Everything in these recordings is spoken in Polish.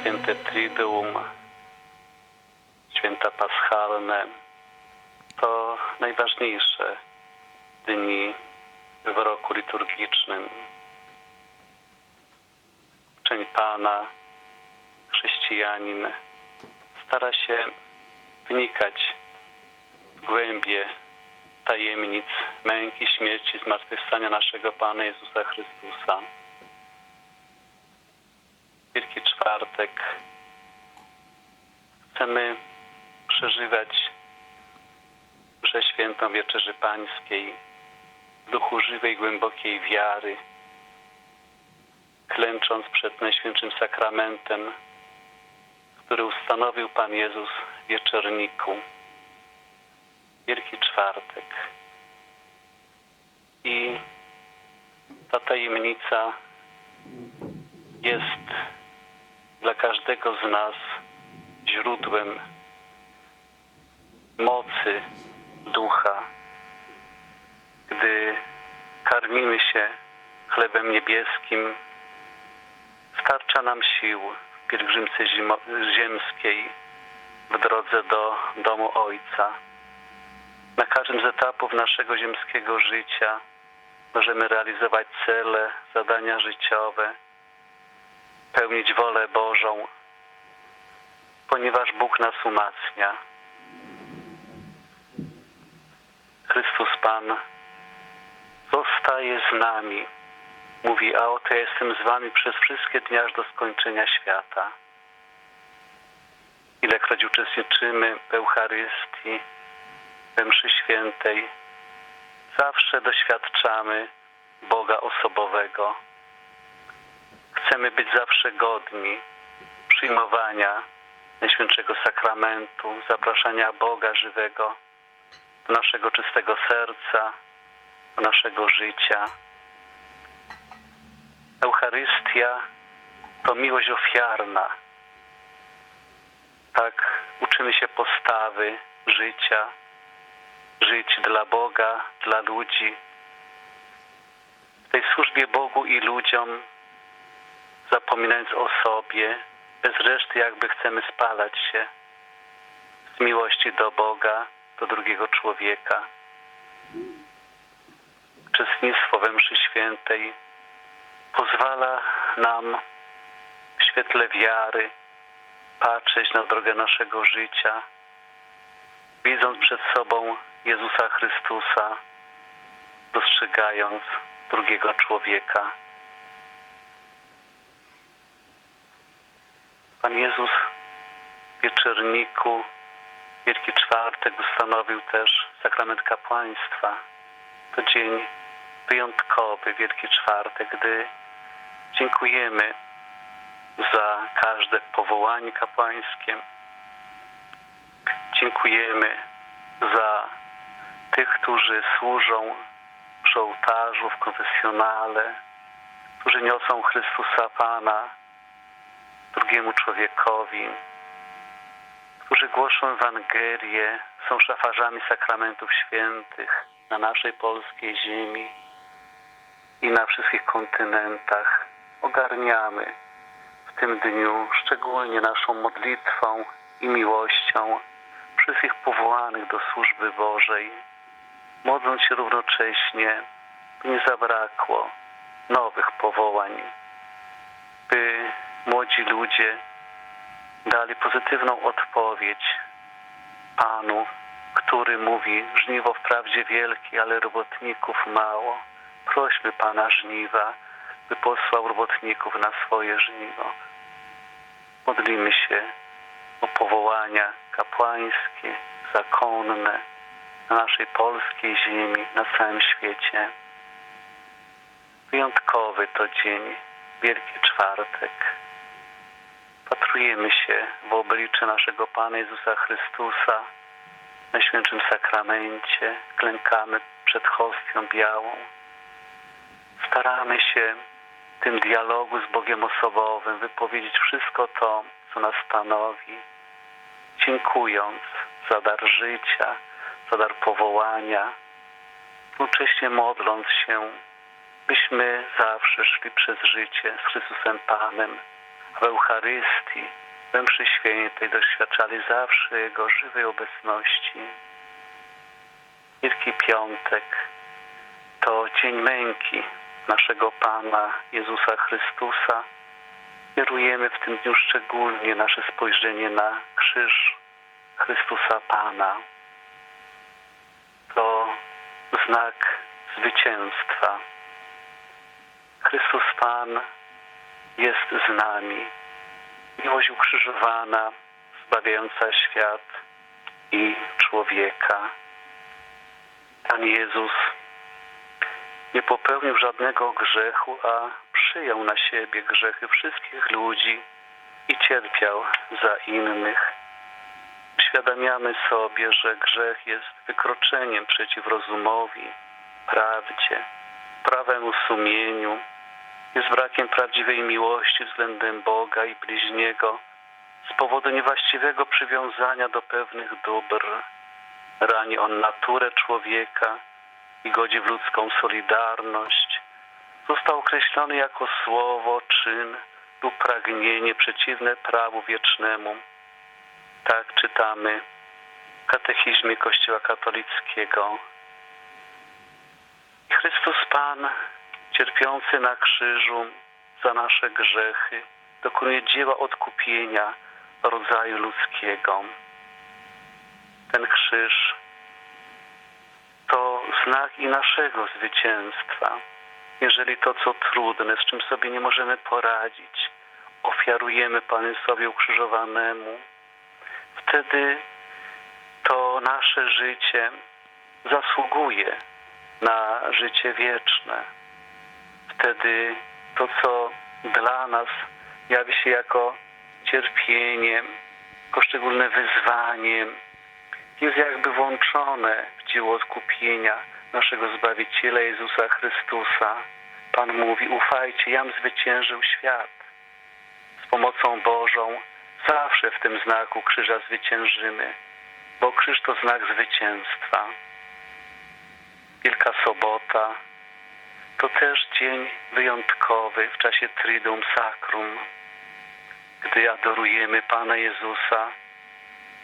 święte Triduum, święta paschalne to najważniejsze dni w roku liturgicznym. Uczeń Pana, chrześcijanin stara się wnikać w głębie tajemnic męki, śmierci, zmartwychwstania naszego Pana Jezusa Chrystusa. Wielki Czwartek chcemy przeżywać mszę świętą Wieczerzy Pańskiej w duchu żywej, głębokiej wiary, klęcząc przed Najświętszym Sakramentem, który ustanowił Pan Jezus w wieczorniku. Wielki Czwartek. I ta tajemnica jest każdego z nas źródłem mocy ducha, gdy karmimy się chlebem niebieskim, starcza nam sił w pielgrzymce ziemskiej w drodze do domu Ojca. Na każdym z etapów naszego ziemskiego życia możemy realizować cele, zadania życiowe, pełnić wolę Bożą, ponieważ Bóg nas umacnia. Chrystus Pan zostaje z nami. Mówi, a oto ja jestem z wami przez wszystkie dni aż do skończenia świata. Ilekroć uczestniczymy w Eucharystii, we mszy świętej, zawsze doświadczamy Boga osobowego. Chcemy być zawsze godni przyjmowania Najświętszego Sakramentu, zapraszania Boga żywego do naszego czystego serca, do naszego życia. Eucharystia to miłość ofiarna. Tak uczymy się postawy życia, żyć dla Boga, dla ludzi. W tej służbie Bogu i ludziom, zapominając o sobie, bez reszty jakby chcemy spalać się z miłości do Boga, do drugiego człowieka. Uczestnictwo we mszy świętej pozwala nam w świetle wiary patrzeć na drogę naszego życia, widząc przed sobą Jezusa Chrystusa, dostrzegając drugiego człowieka. Pan Jezus w wieczorniku Wielki Czwartek ustanowił też sakrament kapłaństwa. To dzień wyjątkowy, Wielki Czwartek, gdy dziękujemy za każde powołanie kapłańskie. Dziękujemy za tych, którzy służą przy ołtarzu, w konfesjonale, którzy niosą Chrystusa Pana drugiemu człowiekowi, którzy głoszą Ewangelię, są szafarzami sakramentów świętych na naszej polskiej ziemi i na wszystkich kontynentach. Ogarniamy w tym dniu szczególnie naszą modlitwą i miłością wszystkich powołanych do służby Bożej, modląc się równocześnie, by nie zabrakło nowych powołań, by młodzi ludzie dali pozytywną odpowiedź Panu, który mówi, żniwo wprawdzie wielkie, ale robotników mało. Prośmy Pana żniwa, by posłał robotników na swoje żniwo. Modlimy się o powołania kapłańskie, zakonne na naszej polskiej ziemi, na całym świecie. Wyjątkowy to dzień, Wielki Czwartek. Patrujemy się w oblicze naszego Pana Jezusa Chrystusa na świętym sakramencie, klękamy przed hostią białą. Staramy się w tym dialogu z Bogiem osobowym wypowiedzieć wszystko to, co nas stanowi, dziękując za dar życia, za dar powołania, równocześnie modląc się, byśmy zawsze szli przez życie z Chrystusem Panem, w Eucharystii, we mszy świętej doświadczali zawsze Jego żywej obecności. Wielki Piątek to dzień męki naszego Pana Jezusa Chrystusa. Kierujemy w tym dniu szczególnie nasze spojrzenie na krzyż Chrystusa Pana. To znak zwycięstwa. Chrystus Pan jest z nami. Miłość ukrzyżowana, zbawiająca świat i człowieka. Pan Jezus nie popełnił żadnego grzechu, a przyjął na siebie grzechy wszystkich ludzi i cierpiał za innych. Uświadamiamy sobie, że grzech jest wykroczeniem przeciw rozumowi, prawdzie, prawemu sumieniu, jest brakiem prawdziwej miłości względem Boga i bliźniego z powodu niewłaściwego przywiązania do pewnych dóbr. Rani on naturę człowieka i godzi w ludzką solidarność. Został określony jako słowo, czyn lub pragnienie przeciwne prawu wiecznemu. Tak czytamy w katechizmie Kościoła katolickiego. Chrystus Pan, cierpiący na krzyżu za nasze grzechy, dokonuje dzieła odkupienia rodzaju ludzkiego. Ten krzyż to znak i naszego zwycięstwa. Jeżeli to, co trudne, z czym sobie nie możemy poradzić, ofiarujemy Panu sobie ukrzyżowanemu, wtedy to nasze życie zasługuje na życie wieczne. Wtedy to, co dla nas jawi się jako cierpieniem, jako szczególne wyzwaniem, jest jakby włączone w dzieło odkupienia naszego Zbawiciela Jezusa Chrystusa. Pan mówi, ufajcie, jam zwyciężył świat. Z pomocą Bożą zawsze w tym znaku krzyża zwyciężymy, bo krzyż to znak zwycięstwa. Wielka Sobota to też dzień wyjątkowy w czasie Triduum Sacrum, gdy adorujemy Pana Jezusa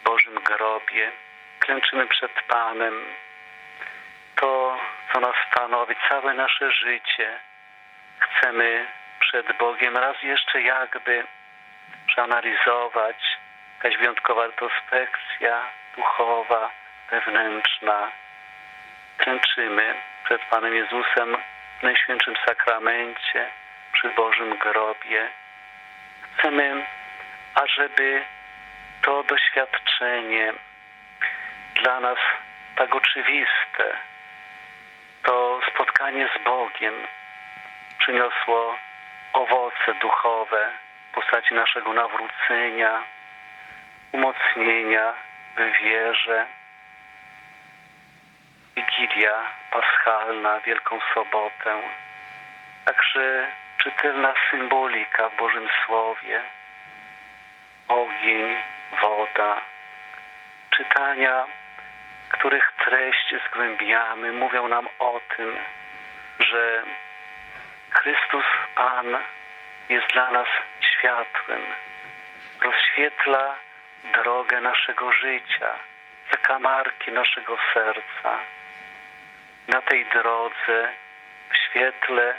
w Bożym grobie, klęczymy przed Panem. To, co nas stanowi całe nasze życie, chcemy przed Bogiem raz jeszcze jakby przeanalizować, jakaś wyjątkowa retrospekcja duchowa, wewnętrzna. Klęczymy przed Panem Jezusem w Najświętszym Sakramencie, przy Bożym grobie. Chcemy, ażeby to doświadczenie dla nas tak oczywiste, to spotkanie z Bogiem przyniosło owoce duchowe w postaci naszego nawrócenia, umocnienia w wierze. Wigilia paschalna, Wielką Sobotę, także czytelna symbolika w Bożym Słowie, ogień, woda, czytania, których treść zgłębiamy, mówią nam o tym, że Chrystus Pan jest dla nas światłem, rozświetla drogę naszego życia, zakamarki naszego serca. Na tej drodze, w świetle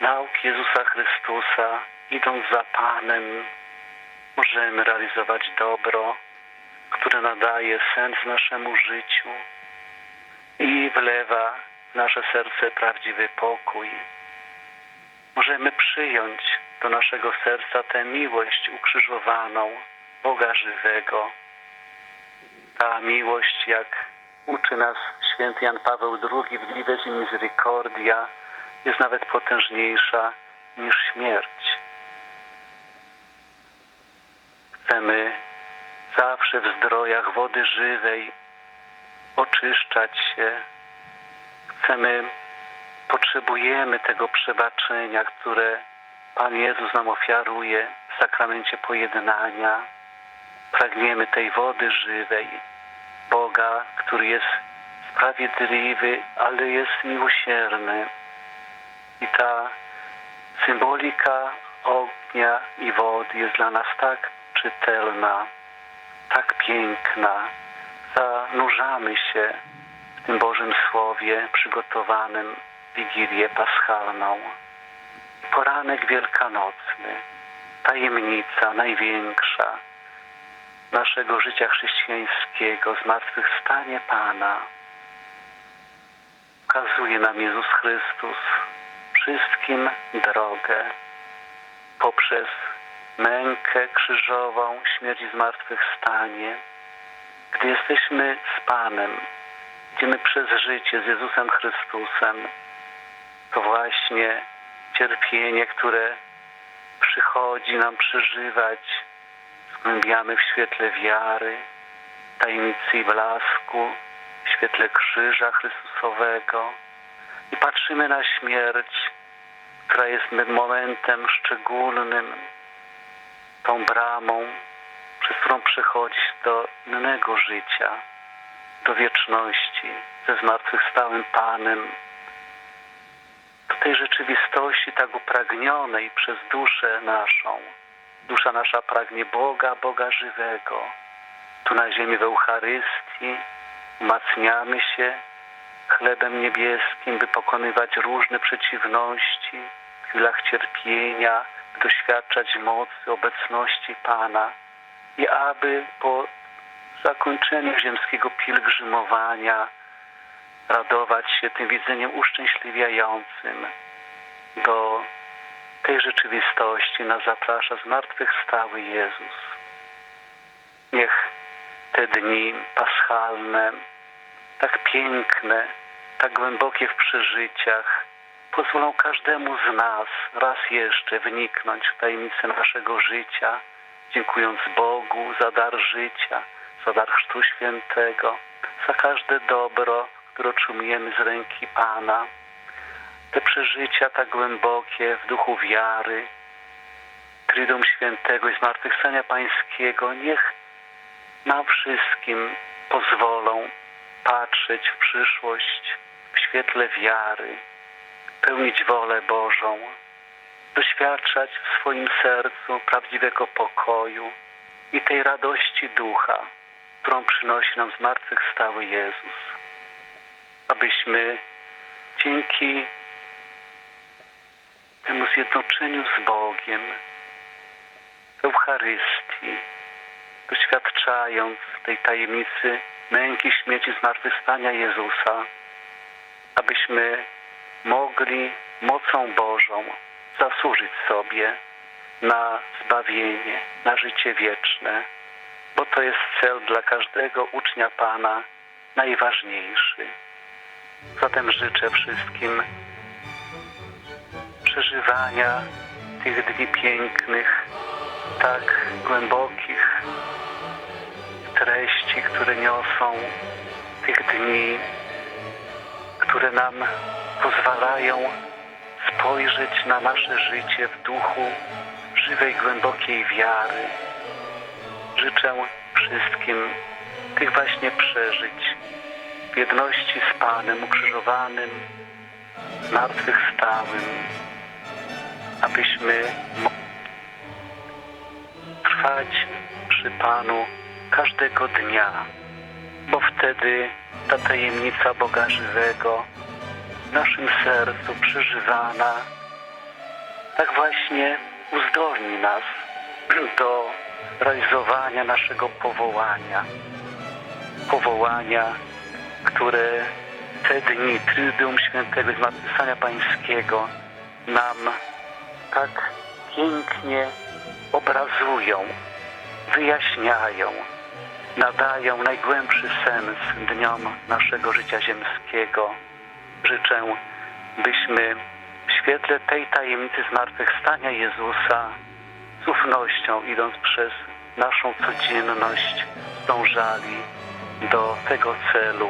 nauk Jezusa Chrystusa, idąc za Panem, możemy realizować dobro, które nadaje sens naszemu życiu i wlewa w nasze serce prawdziwy pokój. Możemy przyjąć do naszego serca tę miłość ukrzyżowaną Boga żywego. Ta miłość, jak uczy nas święty Jan Paweł II w Lives Misericordia, jest nawet potężniejsza niż śmierć. Chcemy zawsze w zdrojach wody żywej oczyszczać się. Chcemy, potrzebujemy tego przebaczenia, które Pan Jezus nam ofiaruje w sakramencie pojednania. Pragniemy tej wody żywej, Boga, który jest sprawiedliwy, ale jest miłosierny. I ta symbolika ognia i wody jest dla nas tak czytelna, tak piękna. Zanurzamy się w tym Bożym Słowie przygotowanym Wigilię Paschalną. Poranek wielkanocny, tajemnica największa naszego życia chrześcijańskiego, zmartwychwstanie Pana. Ukazuje nam Jezus Chrystus wszystkim drogę poprzez mękę krzyżową, śmierć i zmartwychwstanie. Gdy jesteśmy z Panem, idziemy przez życie z Jezusem Chrystusem, to właśnie cierpienie, które przychodzi nam przeżywać, zgłębiamy w świetle wiary, tajemnicy i blasku, w świetle krzyża Chrystusowego i patrzymy na śmierć, która jest momentem szczególnym, tą bramą, przez którą przechodzić do innego życia, do wieczności ze zmartwychwstałym Panem, do tej rzeczywistości tak upragnionej przez duszę naszą. Dusza nasza pragnie Boga, Boga żywego. Tu na ziemi w Eucharystii umacniamy się chlebem niebieskim, by pokonywać różne przeciwności w chwilach cierpienia, by doświadczać mocy, obecności Pana i aby po zakończeniu ziemskiego pielgrzymowania radować się tym widzeniem uszczęśliwiającym. Do tej rzeczywistości nas zaprasza zmartwychwstały Jezus. Niech te dni paschalne, tak piękne, tak głębokie w przeżyciach, pozwolą każdemu z nas raz jeszcze wniknąć w tajemnicę naszego życia, dziękując Bogu za dar życia, za dar Chrztu Świętego, za każde dobro, które otrzymujemy z ręki Pana. Te przeżycia tak głębokie w duchu wiary, Triduum Świętego i Zmartwychwstania Pańskiego, niech nam wszystkim pozwolą patrzeć w przyszłość w świetle wiary, pełnić wolę Bożą, doświadczać w swoim sercu prawdziwego pokoju i tej radości ducha, którą przynosi nam zmartwychwstały Jezus. Abyśmy dzięki temu zjednoczeniu z Bogiem Eucharystii, doświadczając tej tajemnicy męki, śmierci, zmartwychwstania Jezusa, abyśmy mogli mocą Bożą zasłużyć sobie na zbawienie, na życie wieczne, bo to jest cel dla każdego ucznia Pana najważniejszy. Zatem życzę wszystkim przeżywania tych dni pięknych, tak głębokich które niosą tych dni, które nam pozwalają spojrzeć na nasze życie w duchu żywej, głębokiej wiary. Życzę wszystkim tych właśnie przeżyć w jedności z Panem ukrzyżowanym, zmartwychwstałym, abyśmy mogli trwać przy Panu każdego dnia, bo wtedy ta tajemnica Boga żywego w naszym sercu przeżywana tak właśnie uzdolni nas do realizowania naszego powołania. Powołania, które te dni Trydium Świętego Zmartwychwstania Pańskiego nam tak pięknie obrazują, wyjaśniają, nadają najgłębszy sens dniom naszego życia ziemskiego. Życzę, byśmy w świetle tej tajemnicy zmartwychwstania Jezusa z ufnością idąc przez naszą codzienność dążali do tego celu,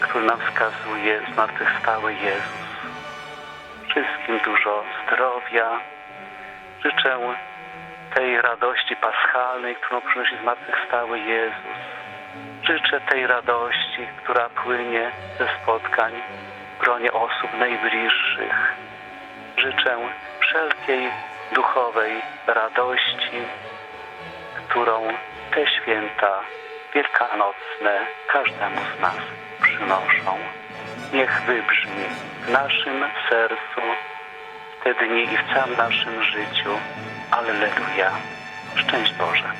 który nam wskazuje zmartwychwstały Jezus. Wszystkim dużo zdrowia. Życzę tej radości paschalnej, którą przynosi zmartwychwstały Jezus. Życzę tej radości, która płynie ze spotkań w gronie osób najbliższych. Życzę wszelkiej duchowej radości, którą te święta wielkanocne każdemu z nas przynoszą. Niech wybrzmi w naszym sercu te dni i w całym naszym życiu. Alleluja. Szczęść Boże.